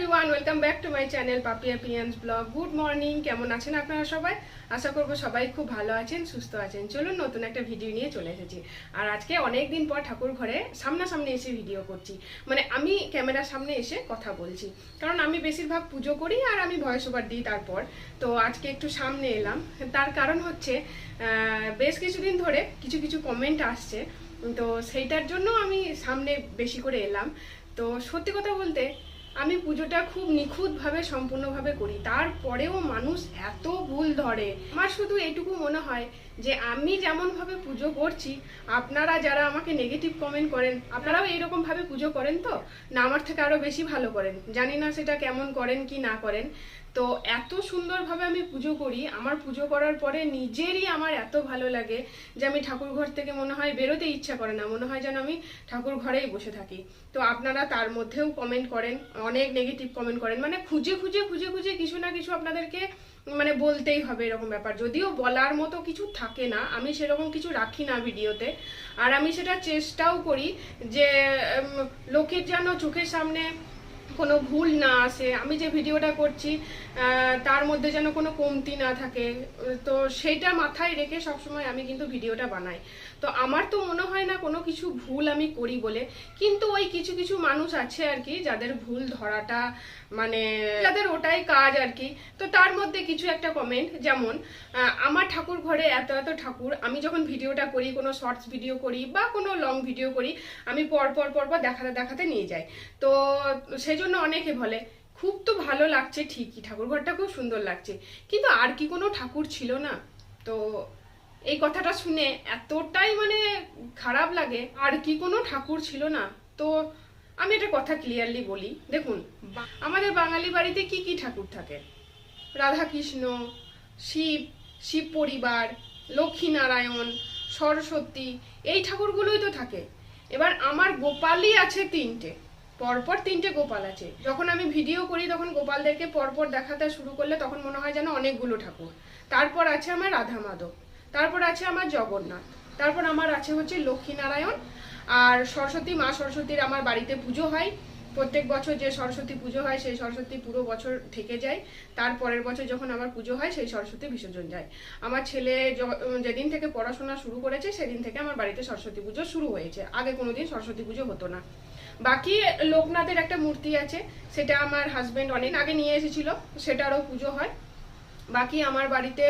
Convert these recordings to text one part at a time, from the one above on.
Everyone welcome back to my channel Papiya পিয়ান্স blog good morning কেমন আছেন আপনারা সবাই? আশা করব সবাই খুব ভালো আছেন, সুস্থ আছেন। চলুন নতুন একটা ভিডিও নিয়ে চলে এসেছি। আর আজকে অনেক দিন পর ঠাকুর ঘরে সামনাসামনি এসে ভিডিও করছি। মানে আমি ক্যামেরার সামনে এসে কথা বলছি। কারণ আমি বেশিরভাগ পুজো করি আর আমি ভয়েস ওভার দিই তারপর। তো আজকে একটু সামনে এলাম। তার কারণ হচ্ছে বেশ কিছুদিন ধরে কিছু কিছু কমেন্ট আসছে। তো সেইটার জন্য আমি সামনে বেশি করে এলাম। তো সত্যি কথা বলতে আমি পুজোটা খুব নিখুঁতভাবে, সম্পূর্ণভাবে করি। তারপরেও মানুষ এত ভুল ধরে। আমার শুধু এটুকু মনে হয় যে আমি যেমনভাবে পুজো করছি, আপনারা যারা আমাকে নেগেটিভ কমেন্ট করেন, আপনারাও এইরকম ভাবে পুজো করেন তো? না, আমার থেকে আরও বেশি ভালো করেন। জানি না সেটা কেমন করেন কি না করেন। তো এত সুন্দরভাবে আমি পুজো করি, আমার পুজো করার পরে নিজেরই আমার এত ভালো লাগে যে আমি ঠাকুর ঘর থেকে মনে হয় বেরোতে ইচ্ছা করে না, মনে হয় যেন আমি ঠাকুর ঘরেই বসে থাকি। তো আপনারা তার মধ্যেও কমেন্ট করেন, অনেক নেগেটিভ কমেন্ট করেন। মানে খুঁজে খুঁজে খুঁজে খুঁজে কিছু না কিছু আপনাদেরকে মানে বলতেই হবে এরকম ব্যাপার। যদিও বলার মতো কিছু থাকে না, আমি সেরকম কিছু রাখি না ভিডিওতে। আর আমি সেটা চেষ্টাও করি যে লোকের যেন চোখের সামনে কোনো ভুল না আসে। আমি যে ভিডিওটা করছি তার মধ্যে যেন কোনো কমতি না থাকে। তো সেটা মাথায় রেখে সবসময় আমি কিন্তু ভিডিওটা বানাই। তো আমার তো মনে হয় না কোনো কিছু ভুল আমি করি বলে। কিন্তু ওই কিছু কিছু মানুষ আছে আর কি, যাদের ভুল ধরাটা মানে যাদের ওটাই কাজ আর কি। তো তার মধ্যে কিছু একটা কমেন্ট যেমন আমার ঠাকুর ঘরে এত এত ঠাকুর, আমি যখন ভিডিওটা করি, কোনো শর্টস ভিডিও করি বা কোনো লং ভিডিও করি, আমি পর পর পর পর দেখাতে দেখাতে নিয়ে যাই। তো সেই জন্য অনেকে বলে, খুব তো ভালো লাগছে ঠিকই, ঠাকুর ঘরটা খুব সুন্দর লাগছে। কিন্তু আর কি কোনো ঠাকুর ছিল না। তো এই কথাটা শুনে এতটাই মানে খারাপ লাগে। আর কি কোনো ঠাকুর ছিল না। তো আমি এটা কথা ক্লিয়ারলি বলি। দেখুন, আমাদের বাঙালি বাড়িতে কি কি ঠাকুর থাকে? রাধা কৃষ্ণ শিব শিব পরিবার, লক্ষ্মীনারায়ণ, সরস্বতী, এই ঠাকুরগুলোই তো থাকে। এবার আমার গোপালই আছে তিনটে। পরপর তিনটে গোপাল আছে। যখন আমি ভিডিও করি, তখন গোপালদেরকে পরপর দেখাতে শুরু করলে তখন মনে হয় যেন অনেকগুলো ঠাকুর। তারপর আছে আমার রাধা মাধব তারপর আছে আমার জগন্নাথ। তারপর আমার আছে হচ্ছে লক্ষ্মীনারায়ণ। আর সরস্বতী মা সরস্বতীর আমার বাড়িতে পুজো হয়। প্রত্যেক বছর যে সরস্বতী পুজো হয়, সেই সরস্বতী পুরো বছর থেকে যায়। তার পরের বছর যখন আমার পুজো হয়, সেই সরস্বতী বিসর্জন যায়। আমার ছেলে যেদিন থেকে পড়াশোনা শুরু করেছে, সেদিন থেকে আমার বাড়িতে সরস্বতী পুজো শুরু হয়েছে। আগে কোনোদিন সরস্বতী পুজো হতো না। বাকি লোকনাথের একটা মূর্তি আছে, সেটা আমার হাজবেন্ড অনেক আগে নিয়ে এসেছিল, সেটারও পুজো হয়। বাকি আমার বাড়িতে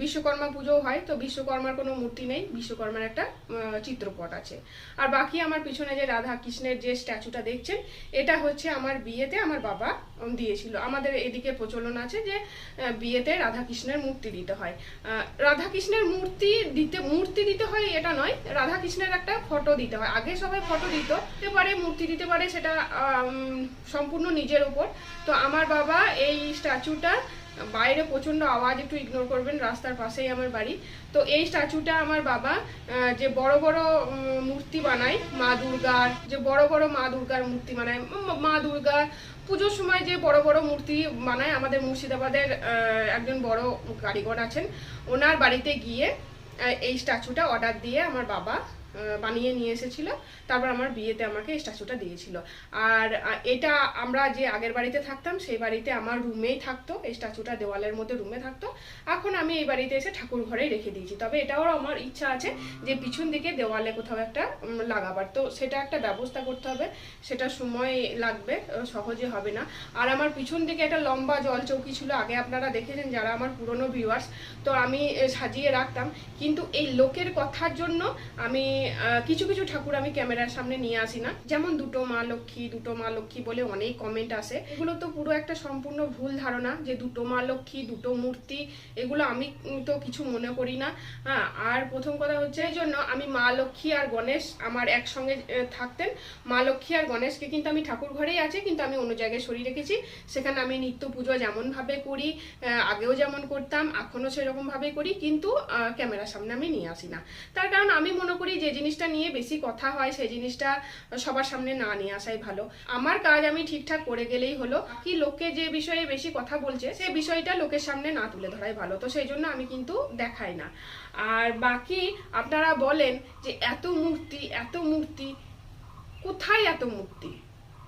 বিশ্বকর্মা পুজো হয়, তো বিশ্বকর্মার কোনো মূর্তি নেই, বিশ্বকর্মার একটা চিত্রপট আছে। আর বাকি আমার পিছনে যে রাধা কৃষ্ণের যে স্ট্যাচুটা দেখছেন, এটা হচ্ছে আমার বিয়েতে আমার বাবা দিয়েছিল। আমাদের এদিকে প্রচলন আছে যে বিয়েতে রাধা কৃষ্ণের মূর্তি দিতে হয়। রাধা কৃষ্ণের মূর্তি দিতে মূর্তি দিতে হয় এটা নয়, রাধা কৃষ্ণের একটা ফটো দিতে হয়। আগে সবাই ফটো দিত, দিতে পারে, মূর্তি দিতে পারে, সেটা সম্পূর্ণ নিজের ওপর তো আমার বাবা এই স্ট্যাচুটা বাইরে প্রচণ্ড আওয়াজ একটু ইগনোর করবেন, রাস্তার পাশেই আমার বাড়ি। তো এই স্ট্যাচুটা আমার বাবা যে বড় বড় মূর্তি বানায়, মা দুর্গার, যে বড় বড় মা দুর্গার মূর্তি বানায় মা দুর্গা। পুজোর সময় যে বড় বড় মূর্তি বানায়, আমাদের মুর্শিদাবাদের একজন বড় কারিগর আছেন। ওনার বাড়িতে গিয়ে এই স্ট্যাচুটা অর্ডার দিয়ে আমার বাবা বানিয়ে নিয়ে এসেছিল। তারপর আমার বিয়েতে আমাকে স্ট্যাচুটা দিয়েছিল। আর এটা আমরা যে আগের বাড়িতে থাকতাম, সেই বাড়িতে আমার রুমেই থাকতো। এই স্ট্যাচুটা দেওয়ালের মধ্যে রুমে থাকতো। এখন আমি এই বাড়িতে এসে ঠাকুর ঘরেই রেখে দিয়েছি। তবে এটাও আমার ইচ্ছা আছে যে পিছন দিকে দেওয়ালে কোথাও একটা লাগাবার। তো সেটা একটা ব্যবস্থা করতে হবে। সেটা সময় লাগবে সহজে হবে না। আর আমার পিছন দিকে একটা লম্বা জল চৌকি ছিল। আগে আপনারা দেখেছেন যারা আমার পুরনো ভিউয়ার্স তো আমি সাজিয়ে রাখতাম। কিন্তু এই লোকের কথার জন্য আমি কিছু কিছু ঠাকুর আমি ক্যামেরার সামনে নিয়ে আসি না। যেমন দুটো মা লক্ষ্মী, দুটো মা লক্ষ্মী বলে অনেক কমেন্ট আসে। এগুলো তো পুরো একটা সম্পূর্ণ ভুল ধারণা যে দুটো মা লক্ষ্মী, দুটো মূর্তি, এগুলো আমি তো কিছু মনে করি না। হ্যাঁ আর প্রথম কথা হচ্ছে এই জন্য আমি মা লক্ষ্মী আর গণেশ আমার একসঙ্গে থাকতেন। মা লক্ষ্মী আর গণেশকে কিন্তু আমি ঠাকুর ঘরেই আছে, কিন্তু আমি অন্য জায়গায় সরিয়ে রেখেছি। সেখানে আমি নিত্য পুজো যেমন ভাবে করি আগেও যেমন করতাম এখনও সেরকম ভাবে করি, কিন্তু ক্যামেরার সামনে আমি নিয়ে আসি না। তার কারণ আমি মনে করি যে জিনিসটা নিয়ে বেশি কথা হয়, সেই জিনিসটা সবার সামনে না নিয়ে আসাই ভালো। আমার কাজ আমি ঠিকঠাক করে গেলেই হলো। কি লোকে যে বিষয়ে বেশি কথা বলছে সেই বিষয়টা লোকের সামনে না তুলে ধরাই ভালো। তো সেই জন্য আমি কিন্তু দেখাই না। আর বাকি আপনারা বলেন যে, এত মূর্তি এত মূর্তি, কোথায় এত মূর্তি?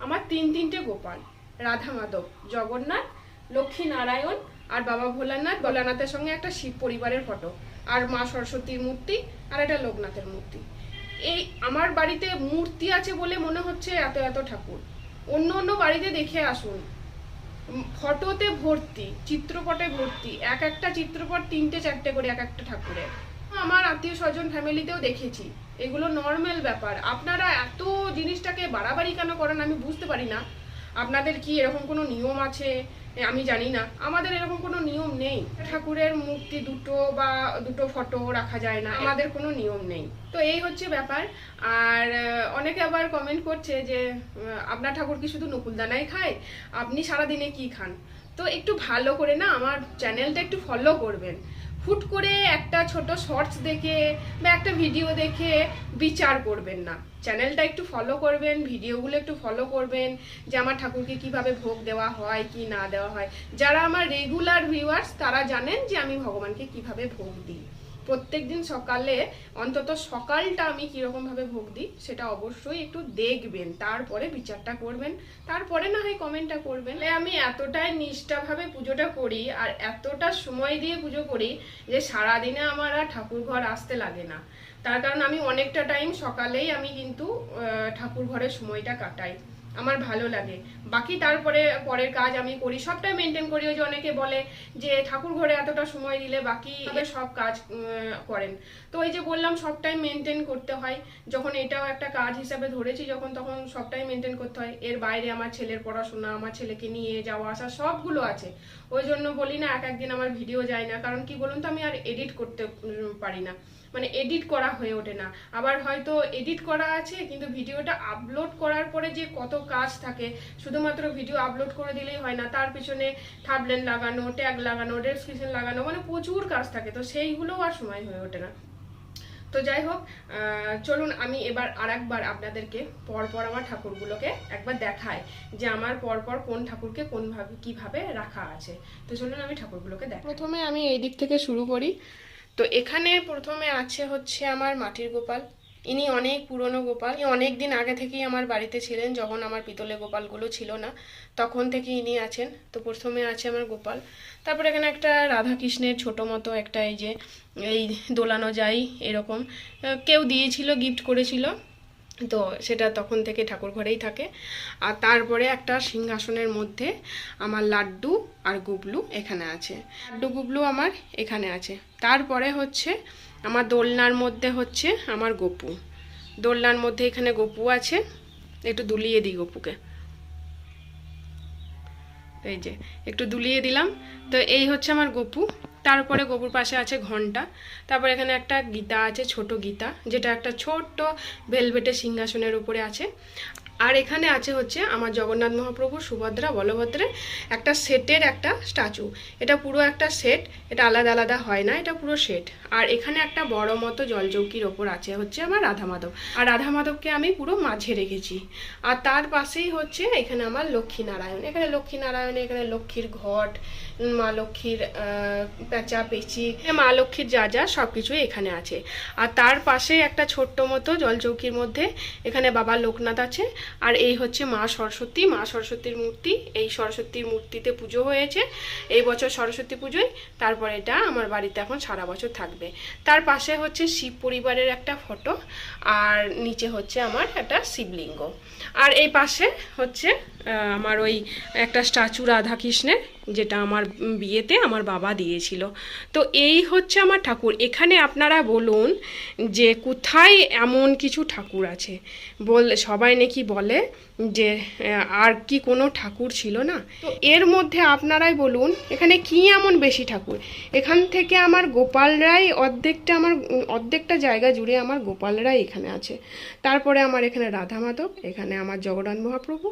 আমার তিন তিনটে গোপাল, রাধা মাধব, জগন্নাথ, লক্ষ্মী নারায়ণ আর বাবা ভোলানাথ। ভোলানাথের সঙ্গে একটা শিব পরিবারের ফটো আর মা সরস্বতীর মূর্তি আর একটা লোকনাথের মূর্তি। এই আমার বাড়িতে মূর্তি আছে বলে মনে হচ্ছে এত এত ঠাকুর। অন্য অন্য বাড়িতে দেখে আসুন। ফটোতে ভর্তি, চিত্রপটে ভর্তি, এক একটা চিত্রপট তিনটে, চারটে করে এক একটা ঠাকুরের। আমার আত্মীয় স্বজন ফ্যামিলিতেও দেখেছি। এগুলো নর্মাল ব্যাপার। আপনারা এত জিনিসটাকে বাড়াবাড়ি কেন করেন আমি বুঝতে পারি না। আপনাদের কি এরকম কোনো নিয়ম আছে? আমি জানি না। আমাদের এরকম কোনো নিয়ম নেই। ঠাকুরের মূর্তি দুটো বা দুটো ফটো রাখা যায় না। আমাদের কোনো নিয়ম নেই। তো এই হচ্ছে ব্যাপার। আর অনেকে আবার কমেন্ট করছে যে আপনার ঠাকুর কি শুধু নকুলদানাই খায়? আপনি সারাদিনে কি খান? তো একটু ভালো করে না আমার চ্যানেলটা একটু ফলো করবেন। হুট করে একটা ছোট শর্টস দেখে বা একটা ভিডিও দেখে বিচার করবেন না। চ্যানেলটা একটু ফলো করবেন ভিডিওগুলো একটু ফলো করবেন যে আমার ঠাকুরকে কীভাবে ভোগ দেওয়া হয়, কি না দেওয়া হয়। যারা আমার রেগুলার ভিউয়ার্স তারা জানেন যে আমি ভগবানকে কীভাবে ভোগ দিই। প্রত্যেকদিন সকালে অন্তত সকালটা আমি কীরকমভাবে ভোগ দিই সেটা অবশ্যই একটু দেখবেন। তারপরে বিচারটা করবেন। তারপরে না হয় কমেন্টটা করবেন। আমি এতটাই নিষ্ঠাভাবে পুজোটা করি আর এতটা সময় দিয়ে পুজো করি যে সারাদিনে আমার আর ঠাকুর ঘর আসতে লাগে না। তার কারণ আমি অনেকটা টাইম সকালেই আমি কিন্তু ঠাকুর ঘরের সময়টা কাটাই। আমার ভালো লাগে। বাকি তারপরে পরের কাজ আমি করি সবটাই মেনটেন করি। ওই যে অনেকে বলে যে ঠাকুর ঘরে এতটা সময় দিলে বাকি সব কাজ করেন। তো এই যে বললাম সবটাই মেনটেন করতে হয়। যখন এটাও একটা কাজ হিসাবে ধরেছি যখন তখন সবটাই মেনটেন করতে হয়। এর বাইরে আমার ছেলের পড়াশোনা আমার ছেলেকে নিয়ে যাওয়া আসা সবগুলো আছে। ওই জন্য বলি না এক একদিন আমার ভিডিও যায় না। কারণ কি বলুন তো আমি আর এডিট করতে পারি না। মানে এডিট করা হয়ে ওঠে না। আবার হয়তো এডিট করা আছে, কিন্তু ভিডিওটা আপলোড করার পরে যে কত কাজ থাকে, শুধুমাত্র ভিডিও আপলোড করে দিলেই হয় না। তার পিছনে থাবলেন লাগানো ট্যাগ লাগানো ডেসক্রিপশন লাগানো মানে প্রচুর কাজ থাকে। তো সেইগুলোও আর সময় হয়ে ওঠে না। তো যাই হোক চলুন আমি এবার আর একবার আপনাদেরকে পরপর আমার ঠাকুরগুলোকে একবার দেখাই যে আমার পরপর কোন ঠাকুরকে কোনভাবে কীভাবে রাখা আছে। তো চলুন আমি ঠাকুরগুলোকে দেখ প্রথমে আমি এই দিক থেকে শুরু করি। তো এখানে প্রথমে আছে হচ্ছে আমার মাটির গোপাল। ইনি অনেক পুরনো গোপাল। ইনি অনেক দিন আগে থেকেই আমার বাড়িতে ছিলেন, যখন আমার পিতলে গোপালগুলো ছিল না। তখন থেকে ইনি আছেন। তো প্রথমে আছে আমার গোপাল। তারপর এখানে একটা রাধাকৃষ্ণের ছোটো ছোট মতো একটা এই যে, এই দোলানো যাই, এরকম। কেউ দিয়েছিল গিফট করেছিল। তো সেটা তখন থেকে ঠাকুর ঘরেই থাকে। আর তারপরে একটা সিংহাসনের মধ্যে আমার লাড্ডু আর গুবলু এখানে আছে। লাড্ডু গুবলু আমার এখানে আছে। তারপরে হচ্ছে আমার দোলনার মধ্যে হচ্ছে আমার গপু। দোলনার মধ্যে এখানে গপু আছে। একটু দুলিয়ে দিই গপুকে। এই যে, একটু দুলিয়ে দিলাম। তো এই হচ্ছে আমার গপু। তারপরে গোবুর পাশে আছে ঘণ্টা। তারপর এখানে একটা গীতা আছে, ছোট গীতা, যেটা একটা ছোট্ট ভেলভেটের সিংহাসনের উপরে আছে। আর এখানে আছে হচ্ছে আমার জগন্নাথ মহাপ্রভু, সুভদ্রা বলভদ্রের একটা সেটের একটা স্ট্যাচু। এটা পুরো একটা সেট, এটা আলাদা আলাদা হয় না, এটা পুরো সেট। আর এখানে একটা বড় মতো জলচৌকির ওপর আছে হচ্ছে আমার রাধা মাধব। আর রাধা মাধবকে আমি পুরো মাঝে রেখেছি। আর তার পাশেই হচ্ছে এখানে আমার লক্ষ্মী নারায়ণ। এখানে লক্ষ্মী নারায়ণ, এখানে লক্ষ্মীর ঘট, মা লক্ষ্মীর পেঁচা, পেঁচি, মা লক্ষ্মীর যা যা সব কিছুই এখানে আছে। আর তার পাশে একটা ছোট্ট মতো জলচৌকির মধ্যে এখানে বাবা লোকনাথ আছে। আর এই হচ্ছে মা সরস্বতী। মা সরস্বতীর মূর্তি। এই সরস্বতীর মূর্তিতে পুজো হয়েছে। এই বছর সরস্বতী পুজোয়। তারপর এটা আমার বাড়িতে এখন সারা বছর থাকবে। তার পাশে হচ্ছে শিব পরিবারের একটা ফটো। আর নিচে হচ্ছে আমার একটা শিবলিঙ্গ। আর এই পাশে হচ্ছে আমার ওই একটা স্ট্যাচু রাধাকৃষ্ণের যেটা আমার বিয়েতে আমার বাবা দিয়েছিল। তো এই হচ্ছে আমার ঠাকুর। এখানে আপনারা বলুন যে কোথায় এমন কিছু ঠাকুর আছে? বল সবাই নাকি বলে যে আর কি কোনো ঠাকুর ছিল না? তো এর মধ্যে আপনারাই বলুন এখানে কি এমন বেশি ঠাকুর? এখান থেকে আমার গোপাল রায় অর্ধেকটা আমার অর্ধেকটা জায়গা জুড়ে আমার গোপাল রায় এখানে আছে। তারপরে আমার এখানে রাধা মাধব এখানে আমার জগন্নাথ মহাপ্রভু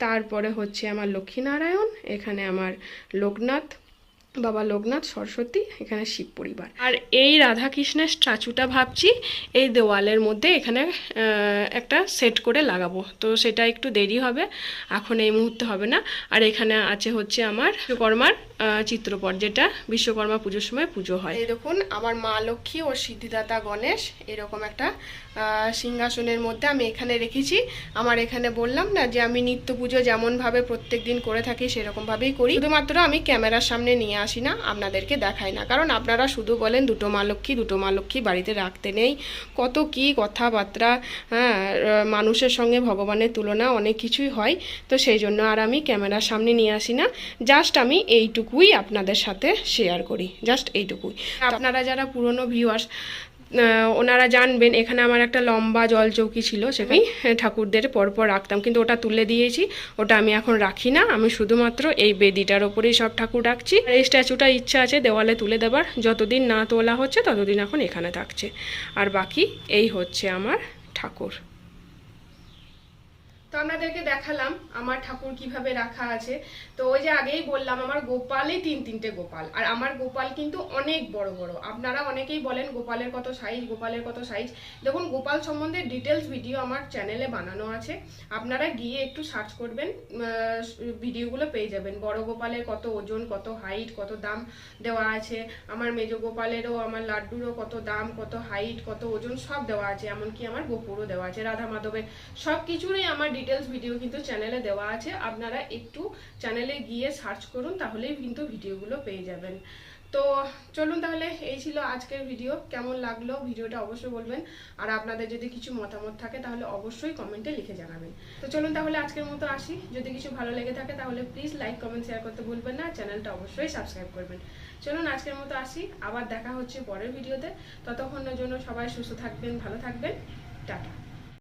তারপরে হচ্ছে আমার লক্ষ্মীনারায়ণ এখানে আমার লোকনাথ বাবা লোকনাথ সরস্বতী এখানে শিব পরিবার। আর এই রাধাকৃষ্ণের স্ট্যাচুটা ভাবছি এই দেওয়ালের মধ্যে এখানে একটা সেট করে লাগাবো। তো সেটা একটু দেরি হবে এখন এই মুহূর্তে হবে না। আর এখানে আছে হচ্ছে আমার আহ, চিত্রপট যেটা বিশ্বকর্মা পুজোর সময় পুজো হয়। দেখুন, আমার মা লক্ষ্মী ও সিদ্ধিদাতা গণেশ, এরকম একটা সিংহাসনের মধ্যে আমি এখানে রেখেছি। আমার এখানে বললাম না যে আমি নিত্য পুজো যেমনভাবে প্রত্যেক দিন করে থাকি, সেরকমভাবেই করি। শুধুমাত্র আমি ক্যামেরার সামনে নিয়ে আসি না, আপনাদেরকে দেখাই না। কারণ আপনারা শুধু বলেন দুটো মা লক্ষ্মী, দুটো মা লক্ষ্মী বাড়িতে রাখতে নেই। কত কি কথাবার্তা হ্যাঁ মানুষের সঙ্গে ভগবানের তুলনা অনেক কিছুই হয়। তো সেই জন্য আর আমি ক্যামেরার সামনে নিয়ে আসি না। জাস্ট আমি এইটুকুই আপনাদের সাথে শেয়ার করি জাস্ট এইটুকুই। আপনারা যারা পুরনো ভিউয়ার্স ওনারা জানবেন এখানে আমার একটা লম্বা জল চৌকি ছিল সেখানে ঠাকুরদের পরপর রাখতাম কিন্তু ওটা তুলে দিয়েছি ওটা আমি এখন রাখি না আমি শুধুমাত্র এই বেদিটার ওপরেই সব ঠাকুর রাখছি। এই স্ট্যাচুটা ইচ্ছা আছে দেওয়ালে তুলে দেবার যতদিন না তোলা হচ্ছে ততদিন এখন এখানে থাকছে। আর বাকি এই হচ্ছে আমার ঠাকুর। আপনাদেরকে দেখালাম আমার ঠাকুর কীভাবে রাখা আছে। তো ওই যে আগেই বললাম, আমার গোপালই তিন তিনটে গোপাল। আর আমার গোপাল কিন্তু অনেক বড় বড়। আপনারা অনেকেই বলেন গোপালের কত সাইজ গোপালের কত সাইজ দেখুন, গোপাল সম্বন্ধে ডিটেলস ভিডিও আমার চ্যানেলে বানানো আছে। আপনারা গিয়ে একটু সার্চ করবেন ভিডিওগুলো পেয়ে যাবেন। বড় গোপালের কত ওজন, কত হাইট কত দাম দেওয়া আছে। আমার মেজ গোপালেরও, আমার লাড্ডুরও কত দাম, কত হাইট কত ওজন সব দেওয়া আছে। এমনকি আমার গোপুরও দেওয়া আছে, রাধা মাধবের। সব কিছুরই আমার ডিটেলস ভিডিও কিন্তু চ্যানেলে দেওয়া আছে। আপনারা একটু চ্যানেলে গিয়ে সার্চ করুন, তাহলেই কিন্তু ভিডিওগুলো পেয়ে যাবেন। তো চলুন তাহলে, এই ছিল আজকের ভিডিও কেমন লাগল? ভিডিওটা অবশ্যই বলবেন। আর আপনাদের যদি কিছু মতামত থাকে, তাহলে অবশ্যই কমেন্টে লিখে জানাবেন। তো চলুন তাহলে আজকের মতো আসি। যদি কিছু ভালো লেগে থাকে, তাহলে প্লিজ লাইক কমেন্ট শেয়ার করতে ভুলবেন না। চ্যানেলটা অবশ্যই সাবস্ক্রাইব করবেন। চলুন আজকের মতো আসি। আবার দেখা হচ্ছে পরের ভিডিওতে ততক্ষণের জন্য সবাই সুস্থ থাকবেন, ভালো থাকবেন। টাটা।